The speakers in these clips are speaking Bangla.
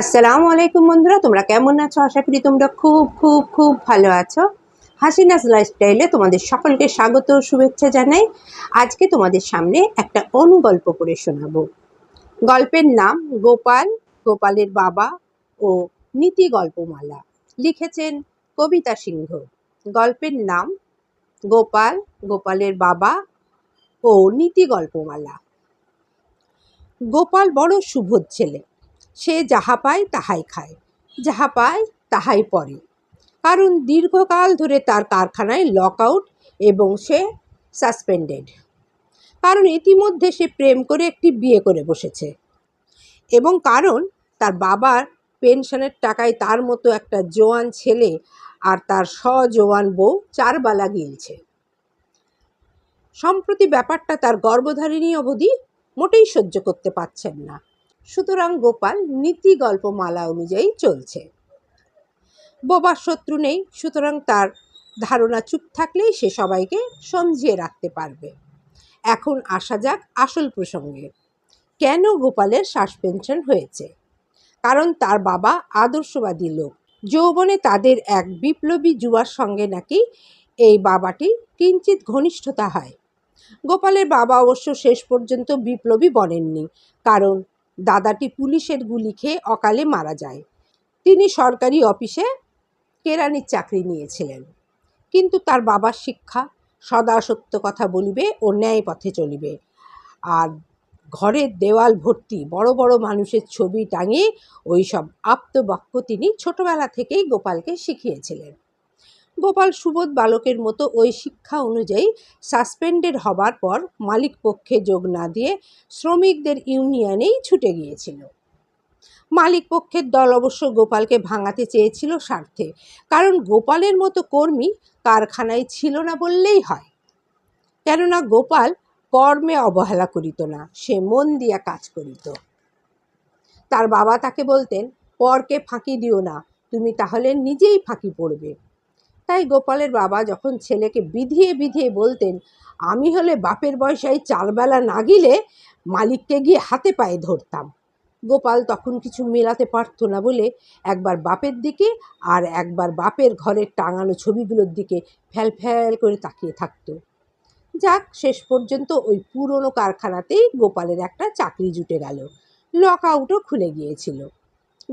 আসসালামু আলাইকুম বন্ধুরা, তোমরা কেমন আছো? আশা করি তোমরা খুব খুব খুব ভালো আছো। হাসিনাস লাইফস্টাইলে তোমাদের সকলকে স্বাগত শুভেচ্ছা জানাই। আজকে তোমাদের সামনে একটা অনুগল্প করে শোনাবো। গল্পের নাম গোপাল, গোপালের বাবা ও নীতি গল্পমালা। লিখেছেন কবিতা সিংহ। গল্পের নাম গোপাল, গোপালের বাবা ও নীতি গল্পমালা। গোপাল বড় সুবোধ ছেলে। সে যাহা পায় তাহাই খায়, যাহা পায় তাহাই পরে। কারণ দীর্ঘকাল ধরে তার কারখানায় লক আউট এবং সে সাসপেন্ডেড। কারণ ইতিমধ্যে সে প্রেম করে একটি বিয়ে করে বসেছে। এবং কারণ তার বাবার পেনশনের টাকায় তার মতো একটা জোয়ান ছেলে আর তার সজোয়ান বউ চারবালা গিলছে। সম্প্রতি ব্যাপারটা তার গর্ভধারিণী অবধি মোটেই সহ্য করতে পারছেন না। সুতরাং গোপাল নীতি গল্পমালা অনুযায়ী চলছে। বোবার শত্রু নেই, সুতরাং তার ধারণা চুপ থাকলেই সে সবাইকে সমঝিয়ে রাখতে পারবে। এখন আসা যাক আসল প্রসঙ্গে। কেন গোপালের সাসপেনশন হয়েছে? কারণ তার বাবা আদর্শবাদী লোক। যৌবনে তাদের এক বিপ্লবী যুবার সঙ্গে নাকি এই বাবাটি কিঞ্চিত ঘনিষ্ঠতা হয়। গোপালের বাবা অবশ্য শেষ পর্যন্ত বিপ্লবী বনেননি, কারণ দাদাটি পুলিশের গুলি খেয়ে অকালে মারা যায়। তিনি সরকারি অফিসে কেরানির চাকরি নিয়েছিলেন। কিন্তু তার বাবার শিক্ষা সদা সত্য কথা বলিবে ও ন্যায় পথে চলিবে। আর ঘরের দেওয়াল ভর্তি বড় বড় মানুষের ছবি টাঙিয়ে ওই সব আপ্তবাক্য তিনি ছোটবেলা থেকেই গোপালকে শিখিয়েছিলেন। গোপাল সুবোধ বালকের মতো ওই শিক্ষা অনুযায়ী সাসপেন্ডেড হবার পর মালিক পক্ষে যোগ না দিয়ে শ্রমিকদের ইউনিয়নেই ছুটে গিয়েছিল। মালিক পক্ষের দল অবশ্য গোপালকে ভাঙাতে চেয়েছিল স্বার্থে, কারণ গোপালের মতো কর্মী কারখানায় ছিল না বললেই হয়। কেননা গোপাল কর্মে অবহেলা করিত না, সে মন দিয়া কাজ করিত। তার বাবা তাকে বলতেন, পরকে ফাঁকি দিও না, তুমি তাহলে নিজেই ফাঁকি পড়বে। তাই গোপালের বাবা যখন ছেলেকে বিধিয়ে বিধিয়ে বলতেন, আমি হলে বাপের বয়সায় চারবেলা না গিলে মালিককে গিয়ে হাতে পায়ে ধরতাম। গোপাল তখন কিছু মেলাতে পারত না বলে একবার বাপের দিকে আর একবার বাপের ঘরের টাঙানো ছবিগুলোর দিকে ফ্যাল ফ্যাল করে তাকিয়ে থাকতো। যাক, শেষ পর্যন্ত ওই পুরনো কারখানাতেই গোপালের একটা চাকরি জুটে গেল। লক আউটও খুলে গিয়েছিল।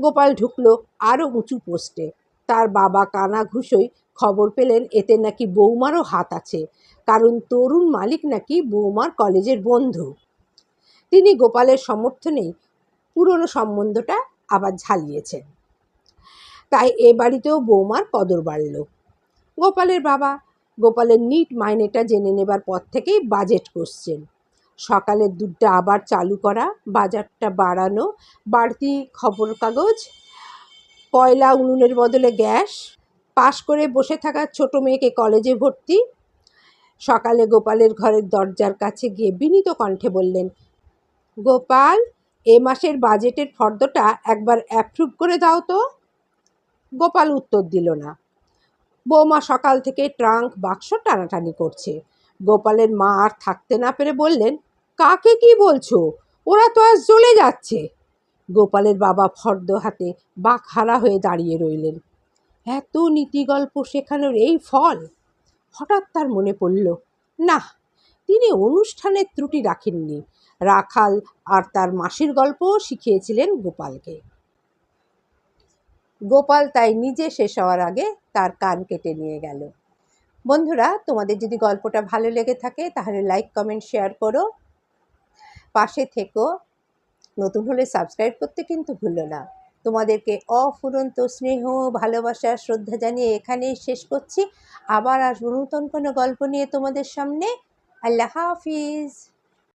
গোপাল ঢুকলো আরও উঁচু পোস্টে। তার বাবা কানা ঘুষোই খবর পেলেন, এতে নাকি বৌমারও হাত আছে। কারণ তরুণ মালিক নাকি বৌমার কলেজের বন্ধু। তিনি গোপালের সমর্থনেই পুরনো সম্বন্ধটা আবার ঝালিয়েছেন। তাই এ বাড়িতেও বৌমার কদর বাড়ল। গোপালের বাবা গোপালের নিট মাইনেটা জেনে নেবার পর থেকেই বাজেট করছেন সকালের দুধটা আবার চালু করা, বাজারটা বাড়ানো, বাড়তি খবর কাগজ কয়লা উনুনের বদলে গ্যাস, পাশ করে বসে থাকা ছোট মেয়েকে কলেজে ভর্তি। সকালে গোপালের ঘরের দরজার কাছে গিয়ে বিনীত কণ্ঠে বললেন, গোপাল, এ মাসের বাজেটের ফর্দটা একবার অ্যাপ্রুভ করে দাও তো। গোপাল উত্তর দিল না। বৌমা সকাল থেকে ট্রাঙ্ক বাক্স টানাটানি করছে। গোপালের মা আর থাকতে না পেরে বললেন, কাকে কি বলছো? ওরা তো আজ চলে যাচ্ছে। গোপালের বাবা ফর্দ হাতে বাক হারা হয়ে দাঁড়িয়ে রইলেন। এত নীতিগল্প শেখানোর এই ফল? হঠাৎ তার মনে পড়ল, না, তিনি অনুষ্ঠানের ত্রুটি রাখেননি। রাখাল আর তার মাসির গল্পও শিখিয়েছিলেন গোপালকে। গোপাল তাই নিজে শেষ হওয়ার আগে তার কান কেটে নিয়ে গেল। বন্ধুরা, তোমাদের যদি গল্পটা ভালো লেগে থাকে, তাহলে লাইক কমেন্ট শেয়ার করো। পাশে থেকো। নতুন হলে সাবস্ক্রাইব করতে কিন্তু ভুলো না। তোমাদেরকে অফুরন্ত স্নেহ, ভালোবাসা, শ্রদ্ধা জানিয়ে এখানেই শেষ করছি। আবার আসব নতুন কোনো গল্প নিয়ে তোমাদের সামনে। আল্লাহ হাফিজ।